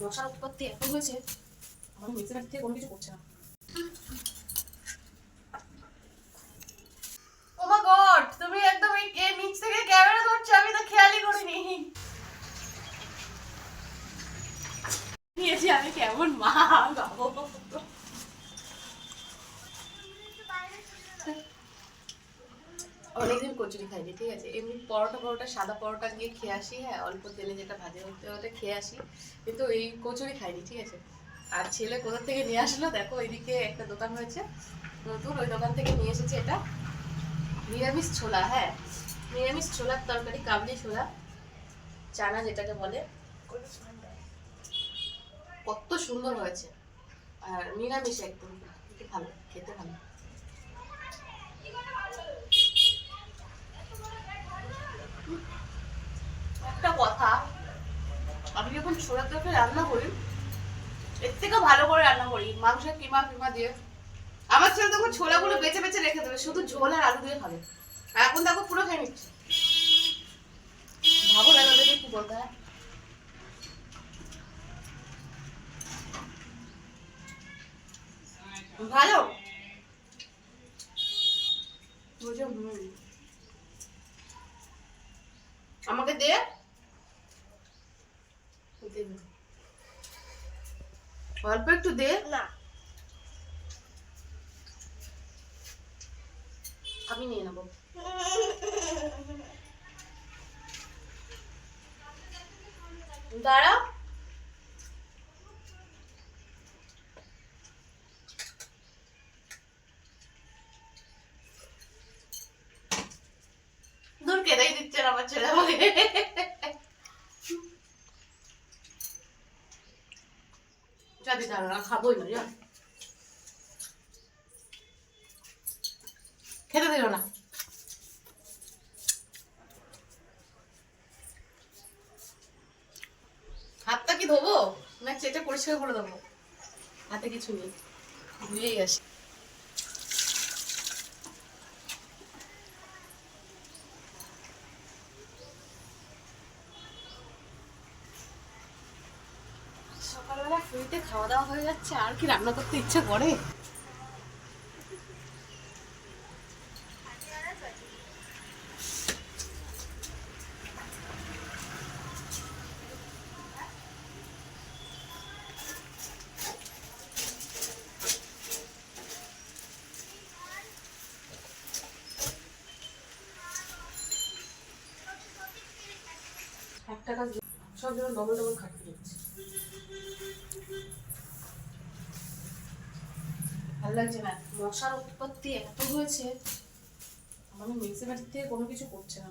মশার উৎপত্তি এত হয়েছে আমার হয়েছে না কোনো কিছু করছে না। ও মা গড তুমি একদম এই নিচ থেকে ক্যামেরা ধরছো আমি তো খেয়ালই করিনি। নিয়েছি আমি কেমন মা কচুরি খাইনি, ঠিক আছে? এমনি পরোটা পরোটা, সাদা পরোটা দিয়ে খেয়ে আসি হ্যাঁ অল্প তেলে যেটা ভাজে হতে হতে খেয়ে আসি। কিন্তু এই কচুরি খাইনি, ঠিক আছে? আর ছেলে কোথা থেকে নিয়ে আসলো? দেখো ওইদিকে একটা দোকান হয়েছে। নতুন, ওই দোকান থেকে নিয়ে এসেছে এটা। নিরামিষ ছোলা হ্যাঁ। নিরামিষ ছোলার তরকারি, কাবলি ছোলা, চানা যেটাকে বলে। কত সুন্দর হয়েছে। আর নিরামিষ একদম ভালো, খেতে ভালো একটা কথা আমি যখন তরকারি রান্না করি। এর থেকে ভালো করে রান্না করি, মাংসের কিমা ফিমা দিয়ে। আমার ছেলে তখন ছোলাগুলো বেছে বেছে রেখে দেবে, শুধু ঝোল আর আলু দিয়ে খাবে। আর এখন দেখো পুরো খেয়ে নিচ্ছে। ভাবো কি বলতে হয়। ভালো? আমাকে দে না। অল্প একটু দে। না। আমি নিয়ে নেব। দাঁড়া দূর কেদাই দিচ্ছে না আমার ছেলে আমাকে খাবোই না খেতে না হাতটা কি ধোবো? না চেটে পরিষ্কার করে দেবো? হাতে কিছু নেই। ভুলেই আসি খাওয়া দাওয়া হয়ে যাচ্ছে, আর কি রান্না করতে ইচ্ছে করে? এক টাকা সব যেন ডবল ডবল খাটতে হচ্ছে। ভালো লাগছে না মশার উৎপত্তি এত হয়েছে আমার মিক্সি বাড়ি থেকে কোনো কিছু করছে না।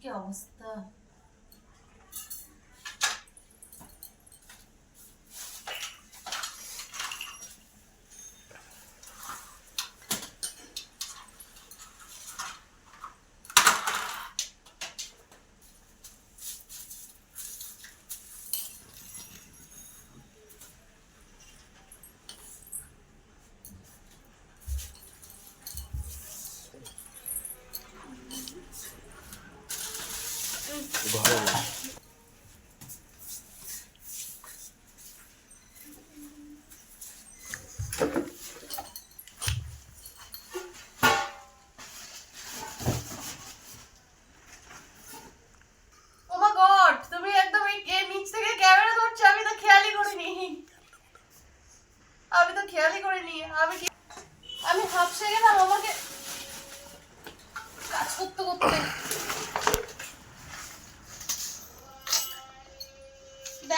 কি অবস্থা? ভালো না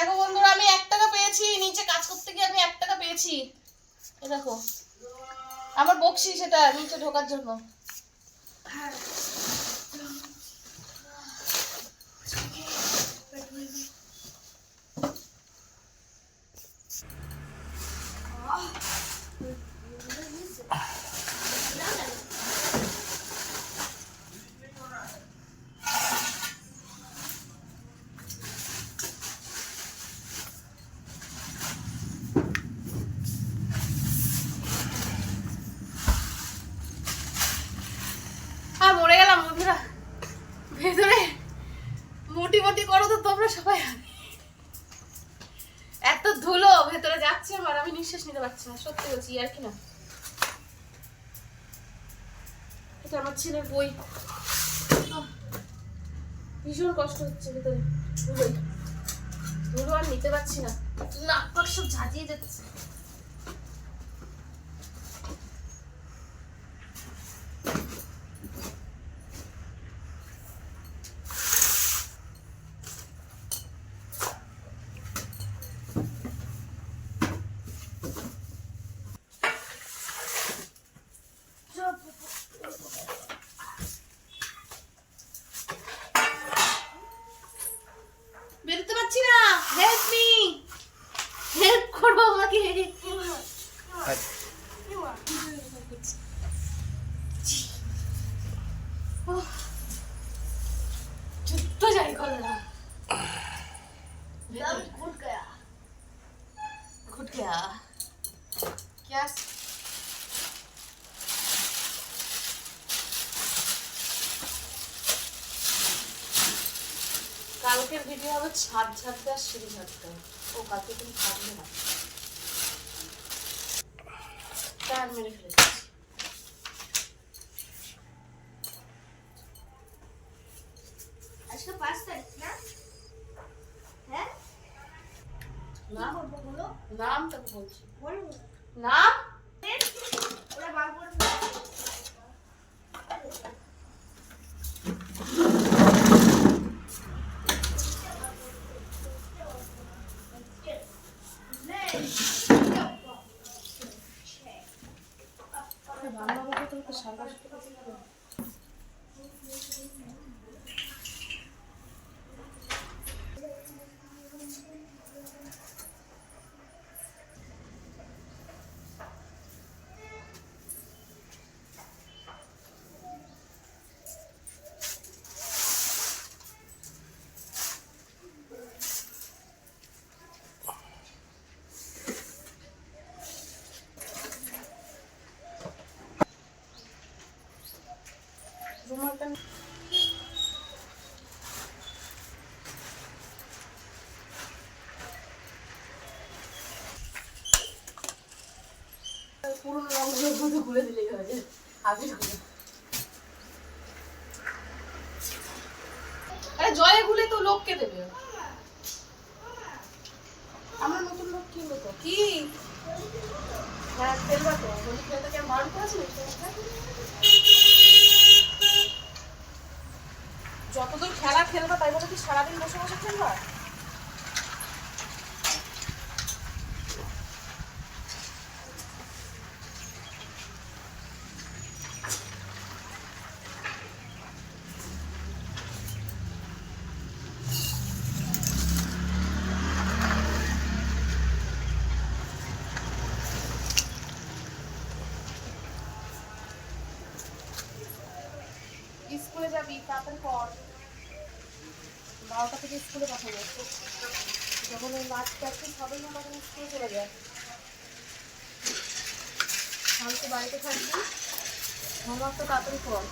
দেখো বন্ধুরা, আমি এক টাকা পেয়েছি। নিচে কাজ করতে গিয়ে আমি এক টাকা পেয়েছি। এ দেখো। আমার বকশি সেটা নিচে ঢোকার জন্য বন্ধুরা ভেতরে মোটি মোটি তোমরা সবাই এত ধুলো, ভেতরে যাচ্ছে আমার আমি নিঃশ্বাস নিতে পারছি না, সত্যি বলছি আর কি না? এটা আমার ছেলের বই। ভীষণ কষ্ট হচ্ছে ভেতরে। ধুলো আর নিতে পারছি না। নাক সব ঝাঁজিয়ে যাচ্ছে घुट गया घुट गया क्या কালকের ভিডিও হবে ছাদ ঝাড়তে আর সিঁড়ি ঝাড়তে ও কালকে তুমি ছাড়বে না চার মেরে আজকে পাঁচ তারিখ না? হ্যাঁ? নাম বলব বলো। নাম তোকে বলছি। বলব নাম? ওরা বার করে বাংলা বলতে তো সাঁতার দিলেই আবিরগুলো আরে জয়ে গুলে তো লোককে দেবে আমরা নতুন লোক কিনবো তো কি হ্যাঁ খেলবা তো হোলি খেলতে কি বারণ করেছিল যতদূর খেলা খেলবা তাই বলে কি সারাদিন বসে বসে খেলবা স্কুলে তাড়াতাড়ি পর বারোটা থেকে স্কুলে পাঠানো যখন ওই মাছ প্র্যাকটিস হবে না, তখন স্কুলে চলে যায়। কালকে বাড়িতে থাকবি হোমওয়ার্ক তো তাড়াতাড়ি কর